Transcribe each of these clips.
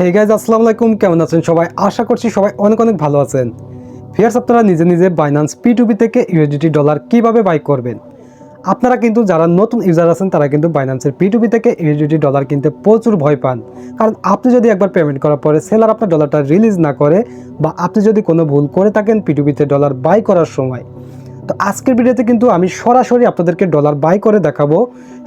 Hey guys আসসালামু আলাইকুম। কেমন আছেন সবাই? আশা করছি সবাই অনেক অনেক ভালো আছেন। ফিয়ার্স আপনারা নিজে নিজে বাইনান্স পি টু থেকে ইউএসডিটি ডলার কীভাবে বাই করবেন? আপনারা কিন্তু যারা নতুন ইউজার আছেন, তারা কিন্তু বাইনান্সের পি টু থেকে ইউএসডিটি ডলার কিনতে প্রচুর ভয় পান। কারণ আপনি যদি একবার পেমেন্ট করার পরে সেলার আপনার ডলারটা রিলিজ না করে বা আপনি যদি কোনো ভুল করে থাকেন পি টু ডলার বাই করার সময়। তো আজকের ভিডিওতে কিন্তু আমি সরাসরি আপনাদেরকে ডলার বাই করে দেখাবো।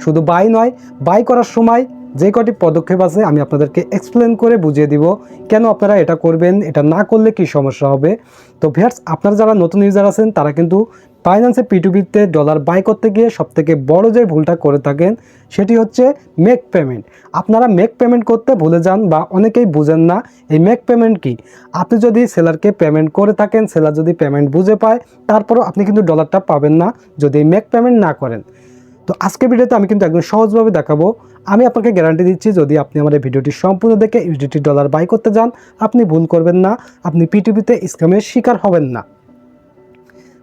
শুধু বাই নয় বাই করার সময় যে কটি পদক্ষেপ আছে আমি আপনাদেরকে এক্সপ্লেন করে বুঝিয়ে দিব কেন আপনারা এটা করবেন, এটা না করলে কি সমস্যা হবে? তো ভিয়ার্স আপনারা যারা নতুন ইউজার আছেন, তারা কিন্তু ফাইন্যান্সে পিটুপিতে ডলার বাই করতে গিয়ে সবথেকে বড় যে ভুলটা করে থাকেন, সেটি হচ্ছে মেক পেমেন্ট আপনারা মেক পেমেন্ট করতে ভুলে যান বা অনেকেই বুঝেন না, এই মেক পেমেন্ট কি? আপনি যদি সেলারকে পেমেন্ট করে থাকেন সেলার যদি পেমেন্ট বুঝে পায়, তারপরও আপনি কিন্তু ডলারটা পাবেন না যদি মেক পেমেন্ট না করেন। তো আজকের ভিডিওতে আমি কিন্তু একদম সহজভাবে দেখাবো আমি আপনাকে গ্যারান্টি দিচ্ছি, যদি আপনি আমার এই ভিডিওটি সম্পূর্ণ দেখে ইউডিটি ডলার বাই করতে যান, আপনি ভুল করবেন না, আপনি পিটিভিতে স্ক্যামের শিকার হবেন না।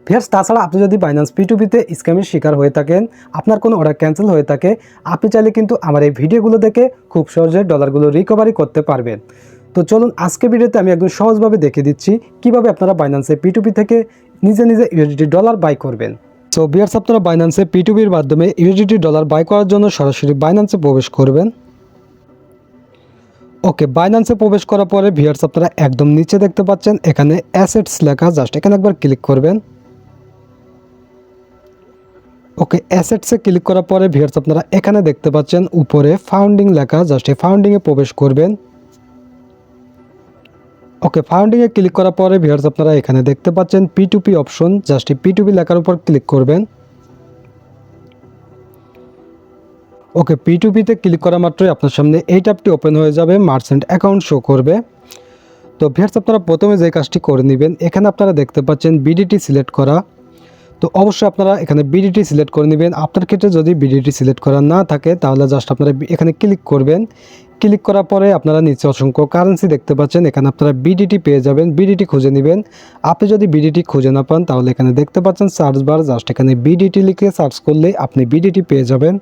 ফেয়ার্স তাছাড়া আপনি যদি বাইন্যান্স পিটুপিতে স্ক্যামের শিকার হয়ে থাকেন, আপনার কোনো অর্ডার ক্যান্সেল হয়ে থাকে, আপনি চাইলে কিন্তু আমার এই ভিডিওগুলো দেখে খুব সহজে ডলারগুলো রিকভারি করতে পারবেন। তো চলুন, আজকে ভিডিওতে আমি একদম সহজভাবে দেখে দিচ্ছি, কীভাবে আপনারা বাইন্যান্সে পিটুপি থেকে নিজে নিজে ইউএসডি ডলার বাই করবেন। সো বিয়ার্স আপনারা বাইন্যান্সে পিটুবির মাধ্যমে ইউএসডি ডলার বাই করার জন্য সরাসরি বাইন্যান্সে প্রবেশ করবেন। ওকে বাইন্যান্সে প্রবেশ করার পরে ভিয়ার্স আপনারা একদম নিচে দেখতে পাচ্ছেন, এখানে অ্যাসেটস লেখা জাস্ট এখানে একবার ক্লিক করবেন। ওকে অ্যাসেটসে ক্লিক করার পরে ভিয়ার্স আপনারা এখানে দেখতে পাচ্ছেন, উপরে ফাউন্ডিং লেখা জাস্ট এই ফাউন্ডিংয়ে প্রবেশ করবেন। ওকে ফাউন্ডিংয়ে ক্লিক করার পরে ভিয়ার্স আপনারা এখানে দেখতে পাচ্ছেন P to P option just এই পি টু পি লেখার উপর ক্লিক করবেন। ওকে পি টু পিতে ক্লিক করা মাত্রই আপনার সামনে এই ট্যাবটি ওপেন হয়ে যাবে মার্চেন্ট অ্যাকাউন্ট শো করবে। তো ভিয়ার্স আপনারা প্রথমে যে কাজটি করে নেবেন, এখানে আপনারা দেখতে পাচ্ছেন বিডিটি সিলেক্ট করা। তো অবশ্যই আপনারা এখানে বিডিটি সিলেক্ট করে নেবেন। আপনার ক্ষেত্রে যদি বিডিটি সিলেক্ট করা না থাকে, তাহলে জাস্ট আপনারা এখানে ক্লিক করবেন। ক্লিক করার পরে আপনারা নিচে অসংখ্য কারেন্সি দেখতে পাচ্ছেন। এখানে আপনারা বিডিটি পেয়ে যাবেন। বিডিটি খুঁজে নেবেন। আপনি যদি বিডিটি খুঁজে না পান, তাহলে এখানে দেখতে পাচ্ছেন সার্চ বার জাস্ট এখানে বিডিটি লিখে সার্চ করলে আপনি বিডিটি পেয়ে যাবেন।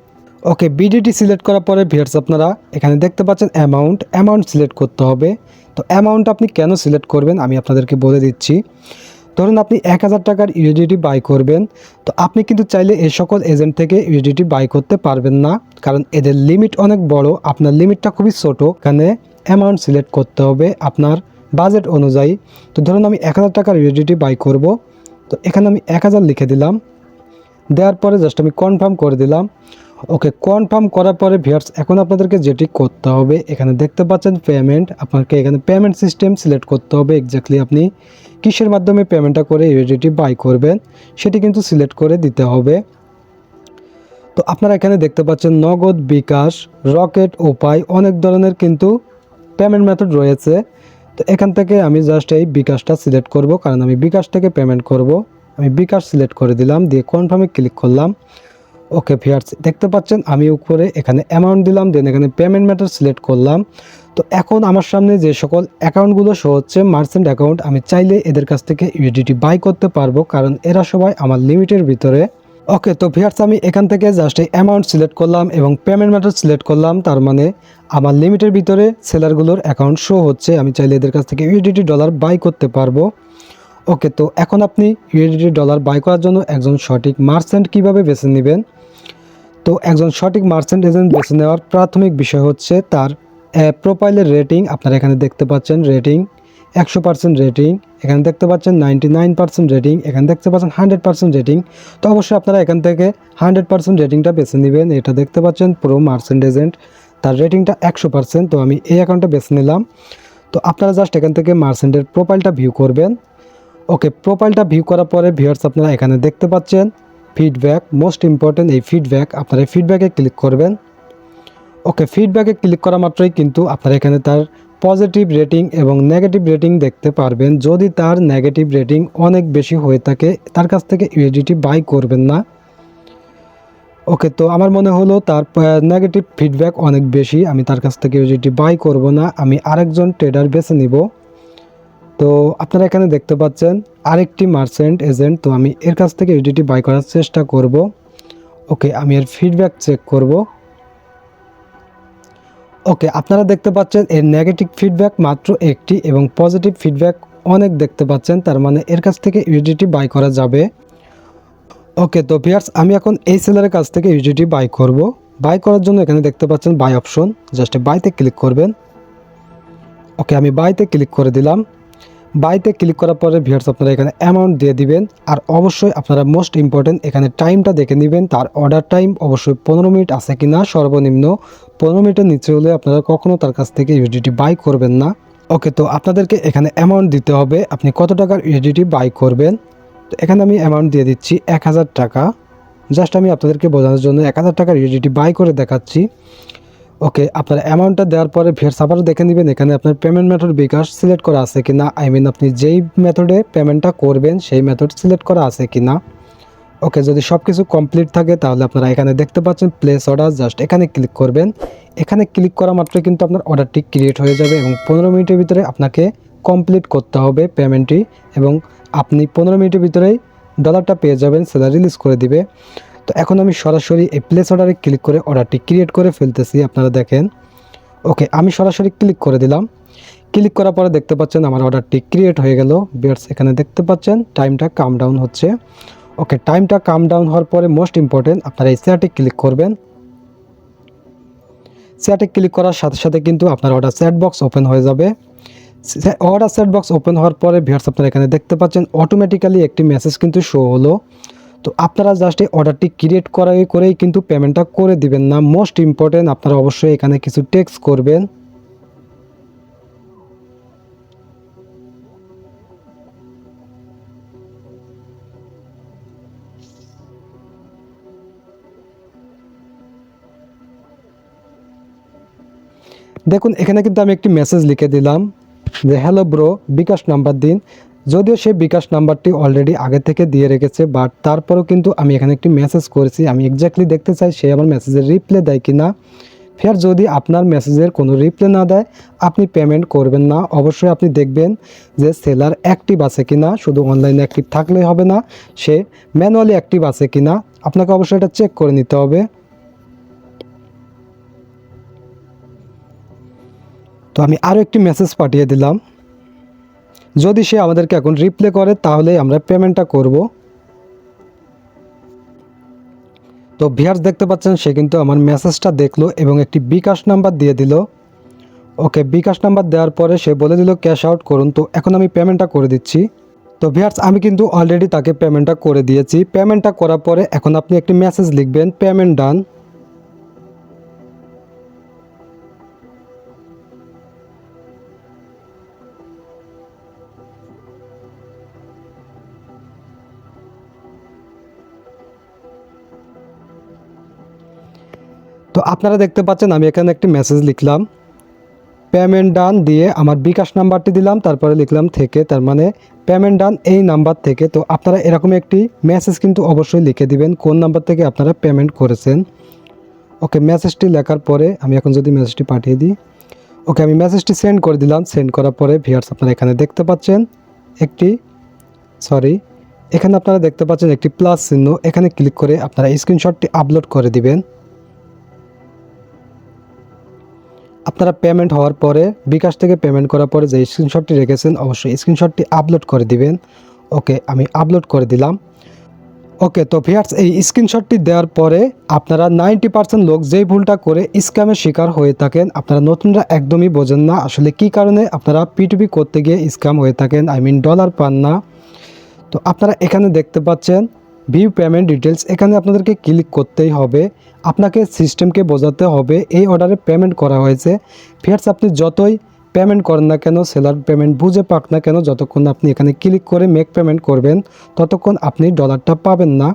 ওকে বিডিটি সিলেক্ট করার পরে ভিয়ার্স আপনারা এখানে দেখতে পাচ্ছেন অ্যামাউন্ট অ্যামাউন্ট সিলেক্ট করতে হবে। তো অ্যামাউন্ট আপনি কেন সিলেক্ট করবেন, আমি আপনাদেরকে বলে দিচ্ছি। ধরুন আপনি এক হাজার টাকার ইউডিটি বাই করবেন, তো আপনি কিন্তু চাইলে এই সকল এজেন্ট থেকে ইউডিটি বাই করতে পারবেন না, কারণ এদের লিমিট অনেক বড়, আপনার লিমিটটা খুবই ছোট, এখানে অ্যামাউন্ট সিলেক্ট করতে হবে আপনার বাজেট অনুযায়ী। তো ধরুন আমি এক হাজার টাকার ইউডিটি বাই করব, তো এখানে আমি এক হাজার লিখে দিলাম, দেওয়ার পরে জাস্ট আমি কনফার্ম করে দিলাম ওকে কনফার্ম করার পরে ভিয়ার্স এখন আপনাদেরকে যেটি করতে হবে, এখানে দেখতে পাচ্ছেন পেমেন্ট আপনাকে এখানে পেমেন্ট সিস্টেম সিলেক্ট করতে হবে এক্স্যাক্টলি আপনি কিসের মাধ্যমে পেমেন্টটা করে ইউডিটি বাই করবেন, সেটি কিন্তু সিলেক্ট করে দিতে হবে। তো আপনারা এখানে দেখতে পাচ্ছেন নগদ বিকাশ রকেট উপায়, অনেক ধরনের কিন্তু পেমেন্ট মেথড রয়েছে। তো এখান থেকে আমি জাস্ট এই বিকাশটা সিলেক্ট করব, কারণ আমি বিকাশ থেকে পেমেন্ট করব। আমি বিকাশ সিলেক্ট করে দিলাম, দিয়ে কনফার্মে ক্লিক করলাম। ওকে ফিয়ার্স দেখতে পাচ্ছেন, আমি উপরে এখানে অ্যামাউন্ট দিলাম দেন এখানে পেমেন্ট ম্যাটার সিলেক্ট করলাম। তো এখন আমার সামনে যে সকল অ্যাকাউন্টগুলো শো হচ্ছে মার্চেন্ট অ্যাকাউন্ট আমি চাইলে এদের কাছ থেকে ইউডিটি বাই করতে পারব, কারণ এরা সবাই আমার লিমিটের ভিতরে। ওকে তো ভিয়ার্স আমি এখান থেকে জাস্ট এই অ্যামাউন্ট সিলেক্ট করলাম এবং পেমেন্ট ম্যাটার সিলেক্ট করলাম, তার মানে আমার লিমিটের ভিতরে সেলারগুলোর অ্যাকাউন্ট শো হচ্ছে, আমি চাইলে এদের কাছ থেকে ইউডিটি ডলার বাই করতে পারব। ওকে তো এখন আপনি ইউডিটি ডলার বাই করার জন্য একজন সঠিক মার্চেন্ট কীভাবে বেছে নেবেন? তো একজন সঠিক মার্চেন্ট এজেন্ট বেছে নেওয়ার প্রাথমিক বিষয় হচ্ছে তার প্রোফাইলের রেটিং আপনারা এখানে দেখতে পাচ্ছেন রেটিং একশো পার্সেন্ট রেটিং এখানে দেখতে পাচ্ছেন নাইনটি নাইন পার্সেন্ট রেটিং এখানে দেখতে পাচ্ছেন হান্ড্রেড পার্সেন্ট রেটিং তো অবশ্যই আপনারা এখান থেকে হান্ড্রেড পার্সেন্ট রেটিংটা বেছে নেবেন। এটা দেখতে পাচ্ছেন প্রো মার্চেন্ট এজেন্ট তার রেটিংটা একশো পার্সেন্ট তো আমি এই অ্যাকাউন্টটা বেছে নিলাম। তো আপনারা জাস্ট এখান থেকে মার্চেন্টের প্রোফাইলটা ভিউ করবেন। ওকে প্রোফাইলটা ভিউ করার পরে ভিউয়ার্স আপনারা এখানে দেখতে পাচ্ছেন। ফিডব্যাক মোস্ট ইম্পর্টেন্ট এই ফিডব্যাক আপনারা ফিডব্যাকে ক্লিক করবেন। ওকে ফিডব্যাকে ক্লিক করা মাত্রই কিন্তু আপনারা এখানে তার পজিটিভ রেটিং এবং নেগেটিভ রেটিং দেখতে পারবেন। যদি তার নেগেটিভ রেটিং অনেক বেশি হয়ে থাকে, তার কাছ থেকে ইউডিটি বাই করবেন না। ওকে তো আমার মনে হলো তার নেগেটিভ ফিডব্যাক অনেক বেশি, আমি তার কাছ থেকে ইউডিটি বাই করব না, আমি আরেকজন ট্রেডার বেছে নিব। তো আপনারা এখানে দেখতে পাচ্ছেন আরেকটি মার্চেন্ট এজেন্ট তো আমি এর কাছ থেকে ইউডিটি বাই করার চেষ্টা করব। ওকে, আমি এর ফিডব্যাক চেক করব। ওকে, আপনারা দেখতে পাচ্ছেন এর নেগেটিভ ফিডব্যাক মাত্র একটি এবং পজিটিভ ফিডব্যাক অনেক দেখতে পাচ্ছেন, তার মানে এর কাছ থেকে ইউডিটি বাই করা যাবে। ওকে, তো ভিয়ার্স আমি এখন এই সেলারের কাছ থেকে ইউডিটি বাই করব। বাই করার জন্য এখানে দেখতে পাচ্ছেন বাই অপশন জাস্ট বাইতে ক্লিক করবেন। ওকে, আমি বাইতে ক্লিক করে দিলাম। বাইতে ক্লিক করার পরে ভিউয়ার্স আপনারা এখানে অ্যামাউন্ট দিয়ে দিবেন। আর অবশ্যই আপনারা মোস্ট ইম্পর্টেন্ট এখানে টাইমটা দেখে নেবেন, তার অর্ডার টাইম অবশ্যই পনেরো মিনিট আছে কি না সর্বনিম্ন। পনেরো মিনিটের নিচে হলে আপনারা কখনও তার কাছ থেকে ইউডিটি বাই করবেন না। ওকে তো আপনাদেরকে এখানে অ্যামাউন্ট দিতে হবে। আপনি কত টাকার ইউডিটি বাই করবেন? তো এখানে আমি অ্যামাউন্ট দিয়ে দিচ্ছি এক হাজার টাকা। জাস্ট আমি আপনাদেরকে বোঝানোর জন্য এক হাজার টাকার ইউডিটি বাই করে দেখাচ্ছি। ওকে আপনার অ্যামাউন্টটা দেওয়ার পরে ফেরস আবার দেখে নেবেন, এখানে আপনার পেমেন্ট মেথড বিকাশ সিলেক্ট করা আছে কি না আই মিন আপনি যেই মেথডে পেমেন্টটা করবেন, সেই মেথড সিলেক্ট করা আছে কি না ওকে যদি সব কিছু কমপ্লিট থাকে, তাহলে আপনারা এখানে দেখতে পাচ্ছেন প্লেস অর্ডার জাস্ট এখানে ক্লিক করবেন। এখানে ক্লিক করা মাত্রই কিন্তু আপনার অর্ডারটি ক্রিয়েট হয়ে যাবে এবং পনেরো মিনিটের ভিতরে আপনাকে কমপ্লিট করতে হবে পেমেন্টটি এবং আপনি পনেরো মিনিটের ভিতরেই ডলারটা পেয়ে যাবেন সেলার রিলিজ করে দিবে। তো এখন আমি সরাসরি এই প্লেস অর্ডারে ক্লিক করে অর্ডারটি ক্রিয়েট করে ফেলতেছি, আপনারা দেখেন। ওকে আমি সরাসরি ক্লিক করে দিলাম। ক্লিক করার পরে দেখতে পাচ্ছেন আমার অর্ডারটি ক্রিয়েট হয়ে গেল। বিয়ার্স এখানে দেখতে পাচ্ছেন টাইমটা কাম ডাউন হচ্ছে। ওকে টাইমটা কাম ডাউন হওয়ার পরে মোস্ট ইম্পর্টেন্ট আপনারা এই শেয়ারটি ক্লিক করবেন। শেয়ারটি ক্লিক করার সাথে সাথে কিন্তু আপনার অর্ডার চ্যাট বক্স ওপেন হয়ে যাবে। অর্ডার চ্যাট বক্স ওপেন হওয়ার পরে ভিয়ার্স আপনারা এখানে দেখতে পাচ্ছেন অটোমেটিক্যালি একটি মেসেজ কিন্তু শো হলো। তো আপনারা জাস্ট এই অর্ডারটি ক্রিয়েট করাই করেই কিন্তু পেমেন্টটা করে দিবেন না। মোস্ট ইম্পর্টেন্ট আপনারা অবশ্যই এখানে কিছু টেক্স করবেন। দেখুন, এখানে কিন্তু আমি একটি মেসেজ লিখে দিলাম যে হ্যালো ব্রো বিকাশ নাম্বার দিন। যদিও সে বিকাশ নাম্বারটি অলরেডি আগে থেকে দিয়ে রেখেছে বাট তারপরেও কিন্তু আমি এখানে একটি মেসেজ করেছি। আমি এক্স্যাক্টলি দেখতে চাই সে আমার মেসেজের রিপ্লাই দেয় কি না ফের যদি আপনার মেসেজের কোনো রিপ্লাই না দেয়, আপনি পেমেন্ট করবেন না। অবশ্যই আপনি দেখবেন যে সেলার অ্যাক্টিভ আছে কি না শুধু অনলাইনে অ্যাক্টিভ থাকলেই হবে না, সে ম্যানুয়ালি অ্যাক্টিভ আছে কি না আপনাকে অবশ্যই এটা চেক করে নিতে হবে। তো আমি আরও একটি মেসেজ পাঠিয়ে দিলাম। যদি সে আমাদেরকে এখন রিপ্লে করে, তাহলে আমরা পেমেন্টটা করব। তো ভিয়ার্স দেখতে পাচ্ছেন, সে কিন্তু আমার মেসেজটা দেখল এবং একটি বিকাশ নাম্বার দিয়ে দিল। ওকে, বিকাশ নাম্বার দেওয়ার পরে সে বলে দিল ক্যাশ আউট করুন। তো এখন আমি পেমেন্টটা করে দিচ্ছি। তো ভিয়ার্স আমি কিন্তু অলরেডি তাকে পেমেন্টটা করে দিয়েছি। পেমেন্টটা করার পরে এখন আপনি একটি মেসেজ লিখবেন পেমেন্ট ডান তো আপনারা দেখতে পাচ্ছেন, আমি এখানে একটি মেসেজ লিখলাম। পেমেন্ট ডান দিয়ে আমার বিকাশ নাম্বারটি দিলাম, তারপরে লিখলাম থেকে, তার মানে পেমেন্ট ডান এই নাম্বার থেকে। তো আপনারা এরকম একটি মেসেজ কিন্তু অবশ্যই লিখে দিবেন, কোন নাম্বার থেকে আপনারা পেমেন্ট করেছেন। ওকে মেসেজটি লেখার পরে আমি এখন যদি মেসেজটি পাঠিয়ে দিই। ওকে আমি মেসেজটি সেন্ড করে দিলাম সেন্ড করার পরে ভিয়ার্স আপনারা এখানে দেখতে পাচ্ছেন, একটি সরি এখানে আপনারা দেখতে পাচ্ছেন একটি প্লাস চিহ্ন। এখানে ক্লিক করে আপনারা স্ক্রিনশটটি আপলোড করে দিবেন। আপনারা পেমেন্ট হওয়ার পরে, বিকাশ থেকে পেমেন্ট করার পরে যে স্ক্রিনশটটি রেখেছেন, অবশ্যই স্ক্রিনশটটি আপলোড করে দিবেন। ওকে আমি আপলোড করে দিলাম। ওকে তো ভিয়ার্স এই স্ক্রিনশটটি দেওয়ার পরে আপনারা নাইনটি পার্সেন্ট লোক যেই ভুলটা করে স্ক্যামের শিকার হয়ে থাকেন, আপনারা নতুনরা একদমই বোঝেন না আসলে কি কারণে আপনারা পিটুপি করতে গিয়ে স্ক্যাম হয়ে থাকেন। আই মিন ডলার পান না। তো আপনারা এখানে দেখতে পাচ্ছেন ভিউ পেমেন্ট ডিটেলস এখানে আপনাদেরকে ক্লিক করতেই হবে। আপনাকে সিস্টেমকে বোঝাতে হবে। এই অর্ডারে পেমেন্ট করা হয়েছে। ফিয়ার্স আপনি যতই পেমেন্ট করেন না কেন, সেলার পেমেন্ট বুঝে পাক না কেন, যতক্ষণ আপনি এখানে ক্লিক করে মেক পেমেন্ট করবেন, ততক্ষণ আপনি ডলারটা পাবেন না।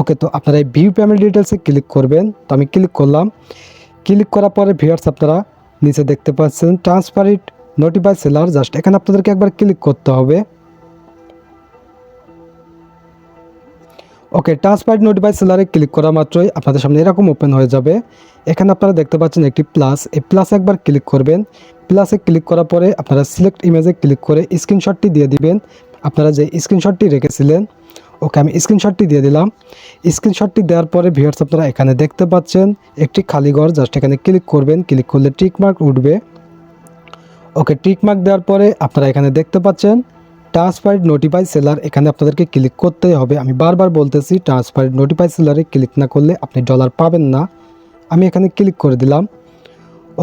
ওকে, তো আপনারা এই ভিউ পেমেন্ট ডিটেলসে ক্লিক করবেন। তো আমি ক্লিক করলাম। ক্লিক করার পরে ভিউয়ার্স আপনারা নিচে দেখতে পাচ্ছেন ট্রান্সপারিট নোটিফাই সেলার জাস্ট এখানে আপনাদেরকে একবার ক্লিক করতে হবে। ওকে ট্রান্সপারেন্ট নোটিফাই সেলারে ক্লিক করা মাত্রই আপনাদের সামনে এরকম ওপেন হয়ে যাবে। এখানে আপনারা দেখতে পাচ্ছেন একটি প্লাস এই প্লাস একবার ক্লিক করবেন। প্লাসে ক্লিক করার পরে আপনারা সিলেক্ট ইমেজে ক্লিক করে স্ক্রিনশটটি দিয়ে দিবেন। আপনারা যে স্ক্রিনশটটি রেখেছিলেন, ওকে আমি স্ক্রিনশটটি দিয়ে দিলাম। স্ক্রিনশটটি দেওয়ার পরে ভিউয়ার্স আপনারা এখানে দেখতে পাচ্ছেন একটি খালি ঘর জাস্ট এখানে ক্লিক করবেন। ক্লিক করলে টিক মার্ক উঠবে। ওকে টিক মার্ক দেওয়ার পরে আপনারা এখানে দেখতে পাচ্ছেন ট্রান্সফার্ড নোটিফাই সেলার এখানে আপনাদেরকে ক্লিক করতেই হবে। আমি বারবার বলতেছি ট্রান্সফার্ড নোটিফাই সেলারে ক্লিক না করলে আপনি ডলার পাবেন না। আমি এখানে ক্লিক করে দিলাম।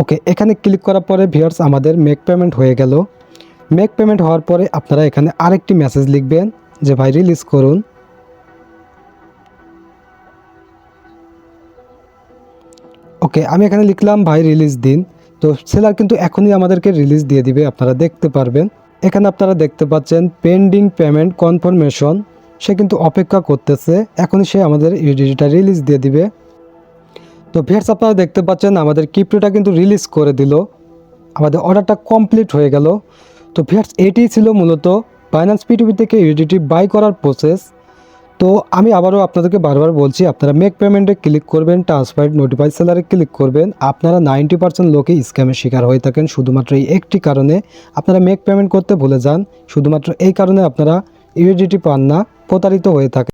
ওকে এখানে ক্লিক করার পরে ভিয়ার্স আমাদের মেক পেমেন্ট হয়ে গেল। মেক পেমেন্ট হওয়ার পরে আপনারা এখানে আরেকটি মেসেজ লিখবেন যে, ভাই রিলিজ করুন। ওকে আমি এখানে লিখলাম, ভাই রিলিজ দিন। তো সেলার কিন্তু এখনই আমাদেরকে রিলিজ দিয়ে দিবে, আপনারা দেখতে পারবেন। এখানে আপনারা দেখতে পাচ্ছেন পেন্ডিং পেমেন্ট কনফার্মেশন সে কিন্তু অপেক্ষা করতেছে। এখনই সে আমাদের ইউডিটা রিলিজ দিয়ে দিবে। তো ভিয়ার্স আপনারা দেখতে পাচ্ছেন আমাদের কিপ্টোটা কিন্তু রিলিজ করে দিল। আমাদের অর্ডারটা কমপ্লিট হয়ে গেল। তো ভিয়ার্স এটি ছিল মূলত ফাইন্যান্স পিটিভি থেকে ইউডিটি বাই করার প্রসেস তো আমি আবারও আপনাদেরকে বারবার বলছি, আপনারা মেক পেমেন্টে ক্লিক করবেন ট্রান্সফার নোটিফাই সেলারে ক্লিক করবেন। আপনারা নাইনটি পার্সেন্ট লোকে স্ক্যামের শিকার হয়ে থাকেন শুধুমাত্র এই একটি কারণে। আপনারা মেক পেমেন্ট করতে ভুলে যান, শুধুমাত্র এই কারণে আপনারা ইউডিটি পান না, প্রতারিত হয়ে থাকেন।